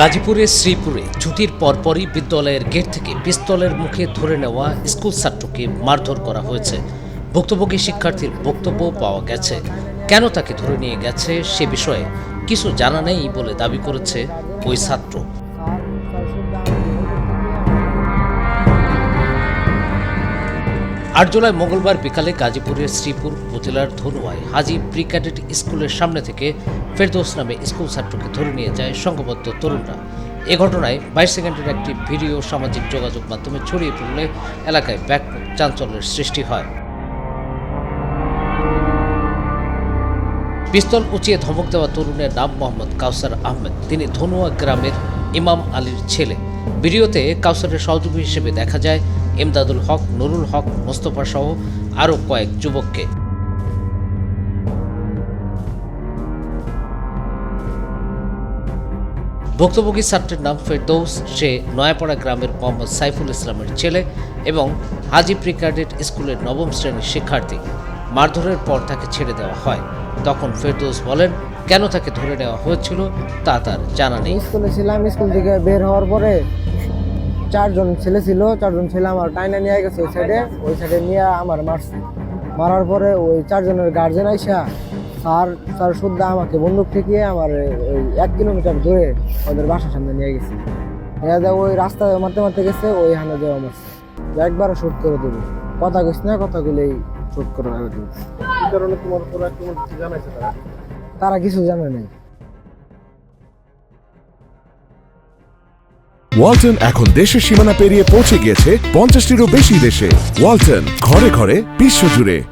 গাজীপুরের শ্রীপুরে ছুটির পরপরই বিদ্যালয়ের গেট থেকে পিস্তলের মুখে ধরে নেওয়া স্কুল ছাত্রকে মারধর করা হয়েছে। ভুক্তভোগী শিক্ষার্থীর বক্তব্য পাওয়া গেছে। কেন তাকে ধরে নিয়ে গেছে সে বিষয়ে কিছু জানা নেই বলে দাবি করেছে ওই ছাত্র। আট জুলাই মঙ্গলবার বিকালে গাজীপুরের শ্রীপুর উপজেলার ধনুয়ায় হাজি প্রি ক্যাডেট স্কুলের সামনে থেকে ফেরদৌস নামে স্কুল ছাত্রকে ধরে নিয়ে যায় সংঘবদ্ধ তরুণরা। এ ঘটনায় বাইশ সেকেন্ডের একটি ভিডিও, সামাজিক যোগাযোগ মাধ্যমে ছড়িয়ে পড়লে এলাকায় ব্যাপক চাঞ্চল্যের সৃষ্টি হয়। পিস্তল উঁচিয়ে ধমক দেওয়া তরুণের নাম মোহাম্মদ কাউসার আহমেদ। তিনি ধনুয়া গ্রামের ইমাম আলীর ছেলে। ভিডিওতে কাউসারের সহযোগী হিসেবে দেখা যায় এমদাদুল হক, নুরুল হক, মোস্তফা সহ আরও কয়েক যুবককে। ভুক্তভোগী ছাত্রের নাম ফেরদৌস, সে নয়াপাড়া গ্রামের মোহাম্মদ সাইফুল ইসলামের ছেলে এবং হাজি প্রি স্কুলের নবম শ্রেণির শিক্ষার্থী। মারধরের পর তাকে ছেড়ে দেওয়া হয়। তখন ফেরদৌস বলেন, কেন তাকে ধরে নেওয়া হয়েছিল তা তার জানা নেই। স্কুলে ছিলাম, স্কুল থেকে বের হওয়ার পরে চারজন ছেলে ছিল, চারজন ছেলে আমার টাইনা নিয়ে গেছে ওই সাইডে ওই সাইডে নিয়ে আমার মারছে মারার পরে ওই চারজনের গার্জেন আইসা, স্যার স্যার শুদ্ধ আমাকে বন্দুক ঠেকিয়ে আমার ওই এক কিলোমিটার দূরে ওদের বাসার সামনে নিয়ে গেছে। নিয়ে দেয় ওই রাস্তায় মারতে মারতে গেছে, ওই হানে দেওয়া মারছে। যে একবারও শুট করে দেবে কথা কইস না কথাগুলোই শুট করে দেবো কারণে তোমার উপর আক্রমণ কিছু জানাইছে তারা? তারা কিছু জানে নাই। ওয়ালটন এখন দেশের সীমানা পেরিয়ে পৌঁছে গিয়েছে পঞ্চাশটিরও বেশি দেশে। ওয়ালটন ঘরে ঘরে বিশ্বজুড়ে